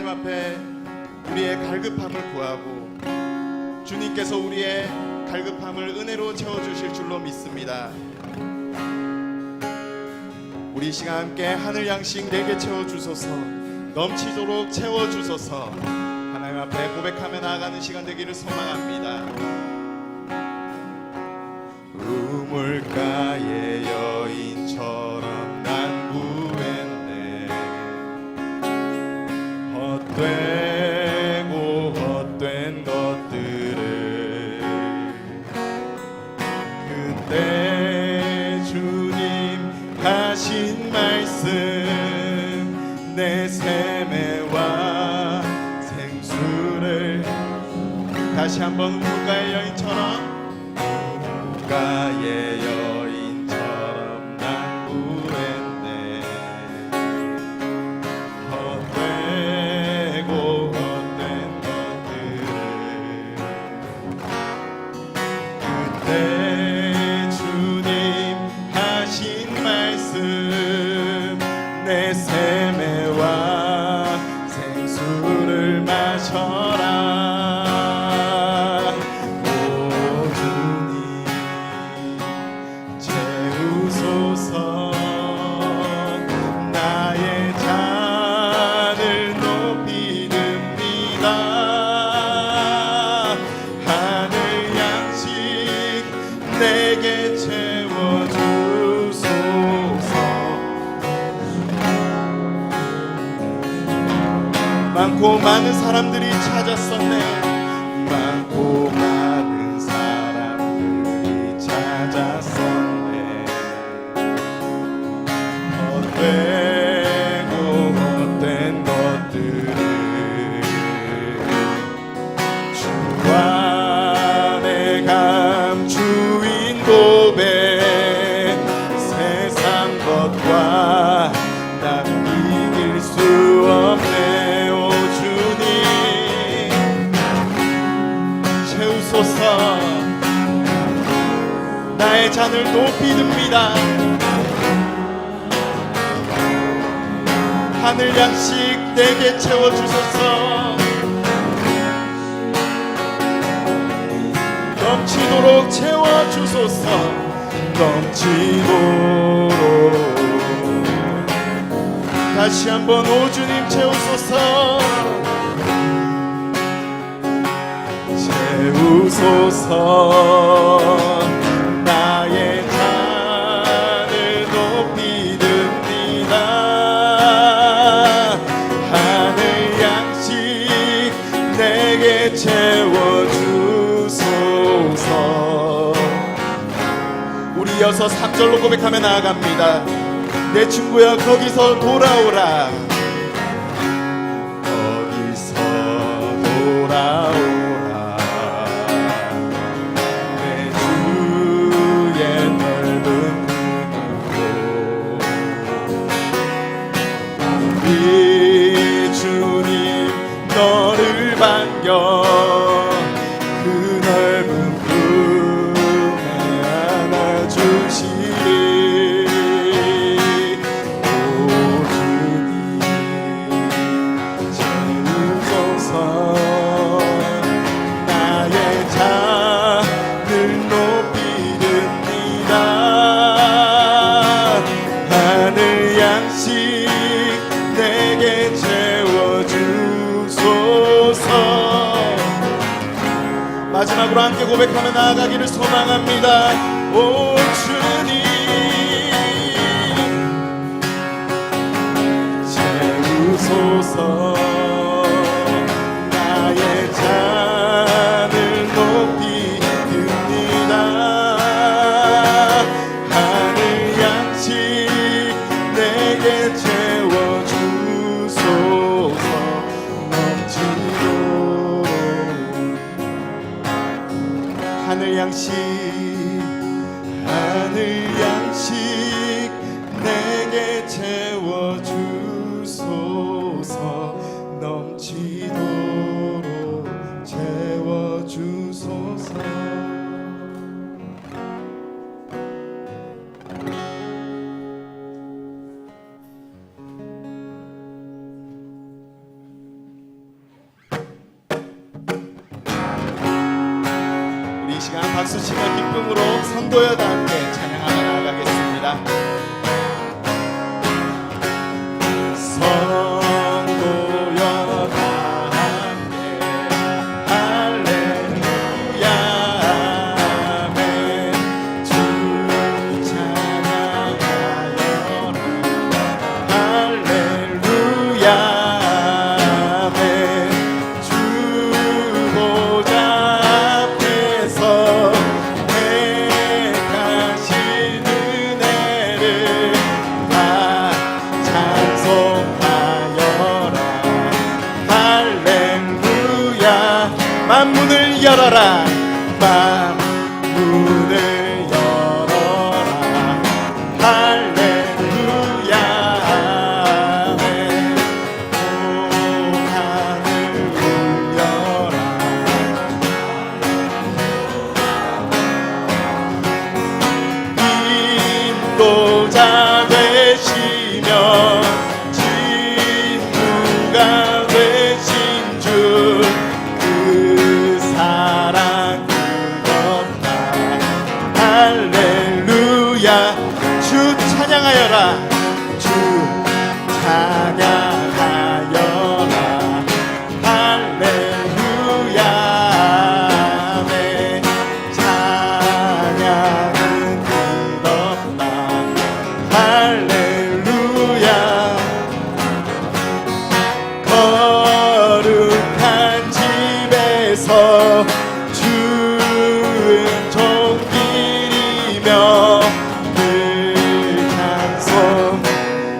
하나님 앞에 우리의 갈급함을 구하고 주님께서 우리의 갈급함을 은혜로 채워주실 줄로 믿습니다. 우리 이 시간 함께 하늘 양식 내게 채워주소서 넘치도록 채워주소서 하나님 앞에 고백하며 나아가는 시간 되기를 소망합니다. 다시 한번 우물가의 여인처럼. 가의 많고 많은 사람들이 찾았었네 나의 잔을 높이 듭니다. 하늘 양식 내게 채워주소서. 넘치도록 채워주소서. 넘치도록. 다시 한번 오 주님 채우소서 채우소서. 나의 잔을 높이 듭니다. 하늘 양식 내게 채워주소서. 우리 이어서 3절로 고백하며 나아갑니다. 내 친구야 거기서 돌아오라. 거기서 돌아오라 마지막으로 함께 고백하며 나아가기를 소망합니다. 오 하늘 양식 박수치며 기쁨으로 선도여다 함께. llorará. 푸른 종길이며 늘 찬송.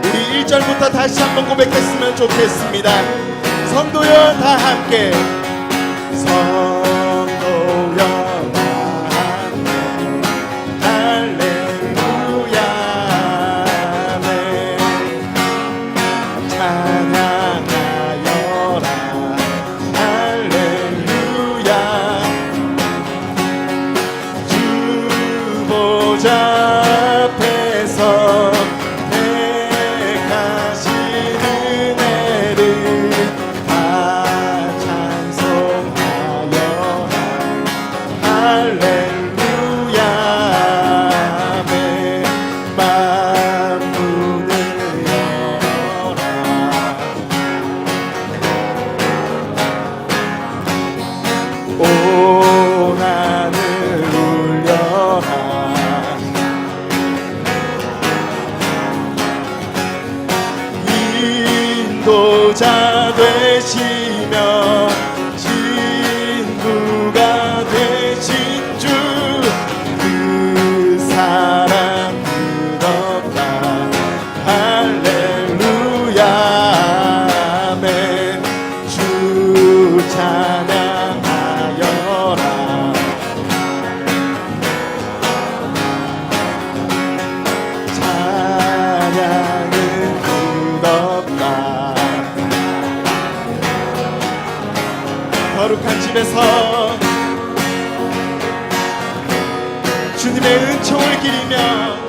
우리 1절부터 다시 한번 고백했으면 좋겠습니다. 성도여 다 함께. 성 인도자 되시며 친구가 되신 주 그 사랑 끝없다. 할렐루야. 아멘. 주 찬양. 거룩한 집에서 주님의 은총을 기리며